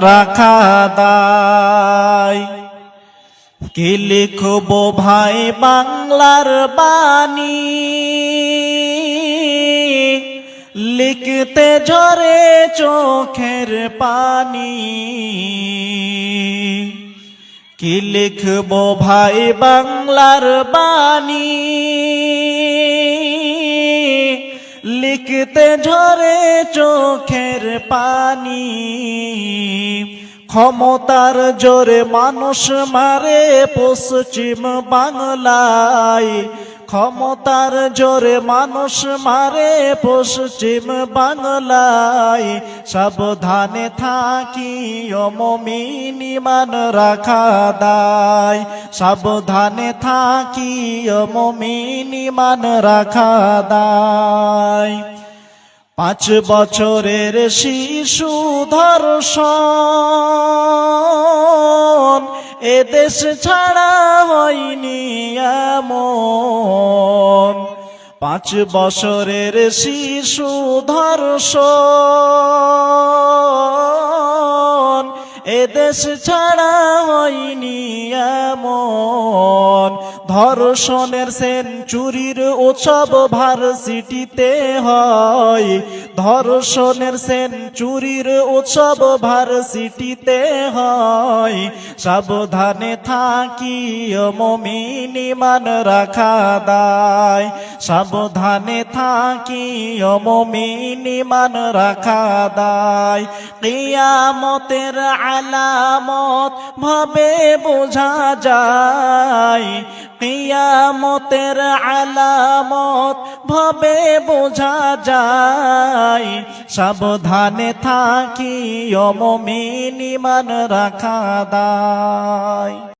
রাখা দায়। কি লিখব ভাই বাংলার বাণী? লিখতে ঝরে চোখের পানি। কি লিখব ভাই বাংলার বাণী? লিখতে ঝরে চোখের পানি। ক্ষমতার জোরে মানুষ মারে পশ্চিম বাংলায়। ক্ষমতার জোরে মানুষ মারে পশ্চিম বাংলায়। সাবধানে থাকি অমমিনী মান রাখা দায়। সাবধানে থাকি অমমিনী মান রাখা দায়। পাঁচ বছরের শিশু ধর্ষণ। এদেশ ছাড়া হয়নি এমন। পাঁচ বছরের শিশু ধর্ষণ। এদেশ ছাড়া এমন ধর্ষণের সেঞ্চুরির উৎসব ভার্সিটিতে হয়। ধর্ষণের সেঞ্চুরির উৎসব ভার্সিটিতে হয়। সাবধানে থাকি অমমিনী মান রাখা দায়। সাবধানে থাকি অমমিনী মান রাখা দায়। কিয়ামতের আলামত ভাবে বোঝা যায়। কিয়ামতের আলামত ভবে বোঝা যায়। সাবধানে থাকি অমমিনী মান রাখা দায়।